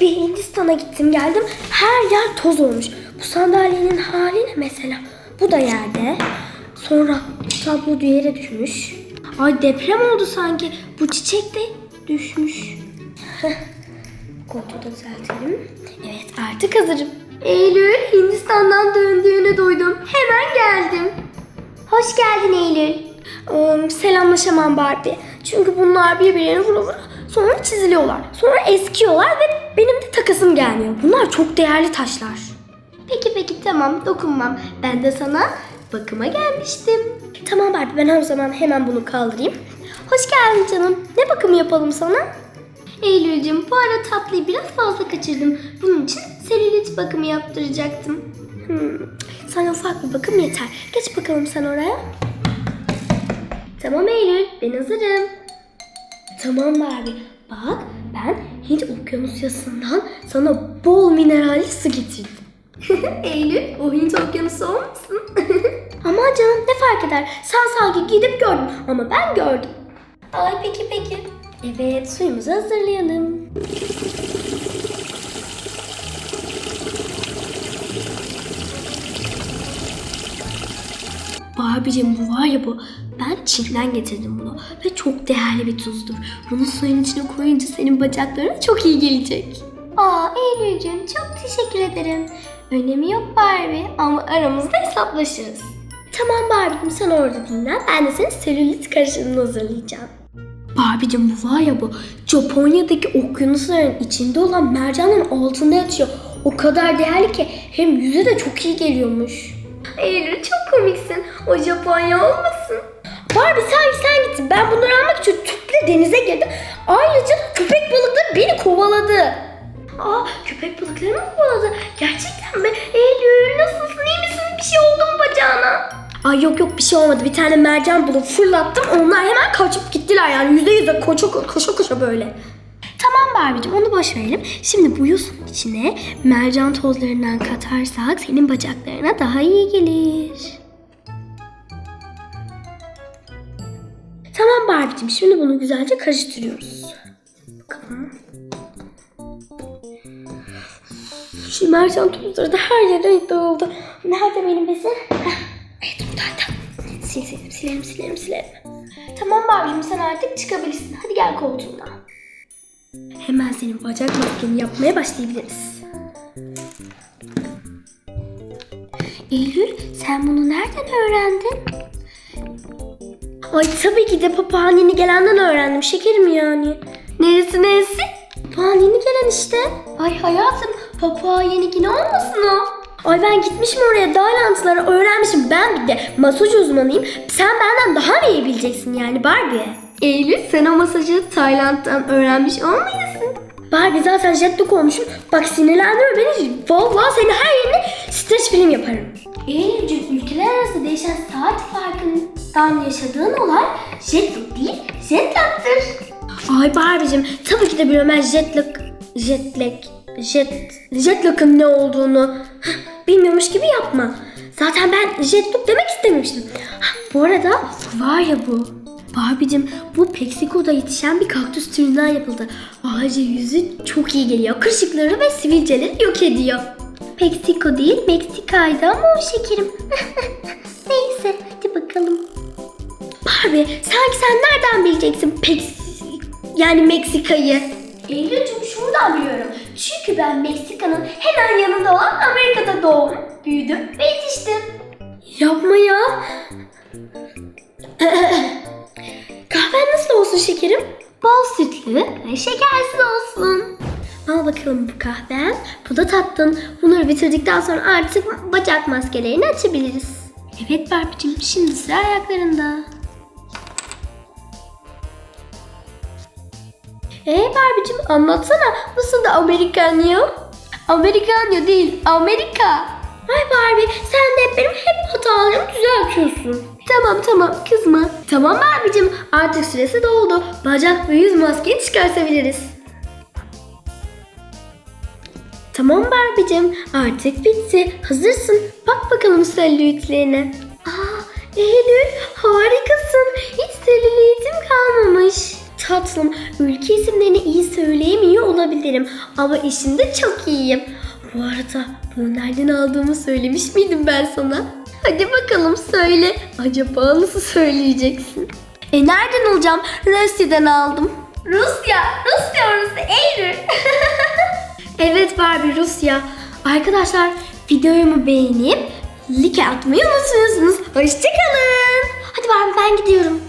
Bir Hindistan'a gittim geldim. Her yer toz olmuş. Bu sandalyenin hali ne mesela? Bu da yerde. Sonra tablo yere düşmüş. Ay deprem oldu sanki. Bu çiçek de düşmüş. Koltuğu da düzeltelim. Evet artık hazırım. Eylül Hindistan'dan döndüğüne duydum. Hemen geldim. Hoş geldin Eylül. Ee, selamlaşamam Barbie. Çünkü bunlar birbirlerine vura vura sonra çiziliyorlar. Sonra eskiyorlar ve benim de takasım gelmiyor. Bunlar çok değerli taşlar. Peki peki tamam dokunmam. Ben de sana bakıma gelmiştim. Tamam Barbie ben her zaman hemen bunu kaldırayım. Hoş geldin canım. Ne bakımı yapalım sana? Eylül'cüm bu ara tatlıyı biraz fazla kaçırdım. Bunun için selülit bakımı yaptıracaktım. Hmm, sana ufak bir bakım yeter. Geç bakalım sen oraya. Tamam Eylül, ben hazırım. Tamam Barbie. Bak ben Hint okyanusyasından sana bol mineralli su getirdim. Eylül, o Hint okyanusu olmasın? Aman canım ne fark eder? Sen sanki gidip gördün ama ben gördüm. Ay peki peki. Evet suyumuzu hazırlayalım. Barbie'cim bu var ya bu. Ben Çin'den getirdim bunu. Ve çok değerli bir tuzdur. Bunu suyun içine koyunca senin bacaklarına çok iyi gelecek. Aa Eylül'cüm çok teşekkür ederim. Önemi yok Barbie ama aramızda hesaplaşırız. Tamam Barbie'cim sen orada dinlen. Ben de senin selülit karışımını hazırlayacağım. Barbie'cim bu var ya bu Japonya'daki okyanusların içinde olan mercanın altında yatıyor. O kadar değerli ki hem yüze de çok iyi geliyormuş. Eylül çok komiksin. O Japonya olmasın. Barbie sen sen gittin. Ben bunları almak için tüple denize girdim. Ayrıca köpek balıkları beni kovaladı. Aa köpek balıkları mı kovaladı? Gerçekten mi? Eylül nasılsın? İyi misin? Bir şey oldu mu bacağına? Ay yok yok bir şey olmadı. Bir tane mercan bulup fırlattım. Onlar hemen kaçıp gittiler yani. Yüzde yüze koşa koşa koşa böyle. Barbie'cim onu boş verelim. Şimdi bu yosun içine mercan tozlarından katarsak senin bacaklarına daha iyi gelir. Tamam Barbie'cim şimdi bunu güzelce karıştırıyoruz. Bakalım. Şu mercan tozları da her yere dağıldı. Nerede benim bezim? Evet buradaydı. Sil, silelim, silelim, silelim, silelim. Tamam Barbie'cim sen artık çıkabilirsin. Hadi gel koltuğuna. Hemen senin bacak maskeni yapmaya başlayabiliriz. Eylül sen bunu nereden öğrendin? Ay tabii ki de papağan yeni gelenden öğrendim. Şekerim yani. Neresi neresi? Papağan yeni gelen işte. Ay hayatım papağan yeni gelen olmasın o? Ay ben gitmişim oraya Daylantıları öğrenmişim. Ben bir de masaj uzmanıyım. Sen benden daha mı iyi bileceksin yani Barbie? Eylül sen o masajı Tayland'dan öğrenmiş olmayasın. Barbie zaten jetlag olmuşum. Bak sinirlendirme beni. Vallahi seni her yerine streç film yaparım. Eylül'cüm ülkeler arası değişen saat farkından yaşadığın olay jetlag değil jetlag'tır. Ay Barbie'cim tabii ki de biliyorum ben jetlag, jetlag, jet, jetlag'ın ne olduğunu hah, bilmiyormuş gibi yapma. Zaten ben jetlag demek istememiştim. Hah, bu arada var ya bu. Barbie'cim bu Meksiko'da yetişen bir kaktüs türünden yapıldı. Ağaca yüzü çok iyi geliyor. Kırışıkları ve sivilceleri yok ediyor. Meksiko değil Meksika'ydı ama o şekerim. Neyse hadi bakalım. Barbie sanki sen nereden bileceksin Peks yani Meksika'yı? Eylül'cüm şuradan biliyorum. Çünkü ben Meksika'nın hemen yanında olan Amerika'da doğdum, büyüdüm ve yetiştim. Yapma ya. Kahven nasıl olsun şekerim? Bol sütlü ve şekersiz olsun. Al bakalım bu kahven. Bu da tattın. Bunları bitirdikten sonra artık bacak maskelerini açabiliriz. Evet Barbie'cim şimdi sıra ayaklarında. Ee Barbie'cim anlatsana nasıl da Amerikanyo? Amerikanyo değil Amerika. Ay Barbie sen de benim hep hatalarımı düzeltiyorsun. Tamam tamam kızma. Tamam Barbie'cim artık süresi doldu. Bacak ve yüz maskeni çıkartabiliriz. Tamam Barbie'cim artık bitti. Hazırsın. Bak bakalım selülitlerine. Aa Eylül harikasın. Hiç selülitim kalmamış. Tat tatlım. Ülke isimlerini iyi söyleyemiyor olabilirim. Ama işimde çok iyiyim. Bu arada bunu nereden aldığımı söylemiş miydim ben sana? Hadi bakalım söyle. Acaba nasıl söyleyeceksin? E nereden alacağım? Rusya'dan aldım. Rusya, Rusya orası Eylül. evet Barbie Rusya. Arkadaşlar videomu beğenip like atmayı unutmuyorsunuz. Hoşçakalın. Hadi Barbie ben gidiyorum.